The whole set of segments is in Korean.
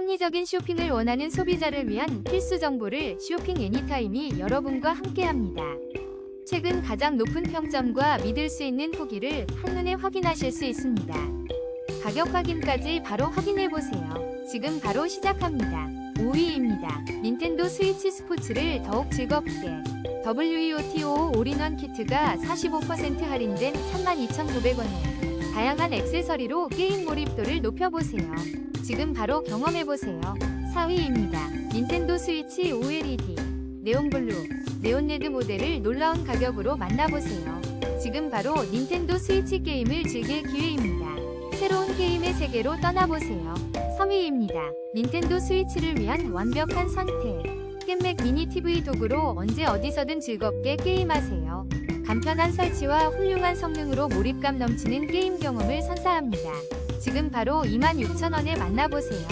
합리적인 쇼핑을 원하는 소비자를 위한 필수 정보를 쇼핑 애니타임이 여러분과 함께합니다. 최근 가장 높은 평점과 믿을 수 있는 후기를 한눈에 확인하실 수 있습니다. 가격 확인까지 바로 확인해 보세요. 지금 바로 시작합니다. 5위입니다. 닌텐도 스위치 스포츠를 더욱 즐겁게 WEOTO 올인원 키트가 45% 할인된 32,900원에 다양한 액세서리로 게임 몰입도를 높여보세요. 지금 바로 경험해보세요. 4위입니다. 닌텐도 스위치 OLED 네온블루, 네온레드 모델을 놀라운 가격으로 만나보세요. 지금 바로 닌텐도 스위치 게임을 즐길 기회입니다. 새로운 게임의 세계로 떠나보세요. 3위입니다. 닌텐도 스위치를 위한 완벽한 선택. 겜맥 미니 TV 도구로 언제 어디서든 즐겁게 게임하세요. 간편한 설치와 훌륭한 성능으로 몰입감 넘치는 게임 경험을 선사합니다. 지금 바로 26,000원에 만나보세요.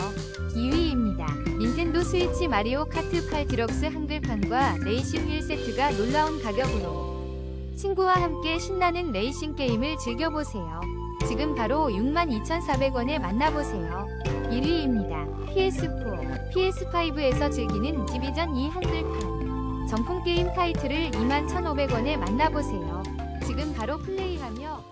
2위입니다. 닌텐도 스위치 마리오 카트 8 디럭스 한글판과 레이싱 휠 세트가 놀라운 가격으로 친구와 함께 신나는 레이싱 게임을 즐겨보세요. 지금 바로 62,400원에 만나보세요. 1위입니다. PS4, PS5에서 즐기는 디비전 2 한글판 정품 게임 타이틀을 21,500원에 만나보세요. 지금 바로 플레이하며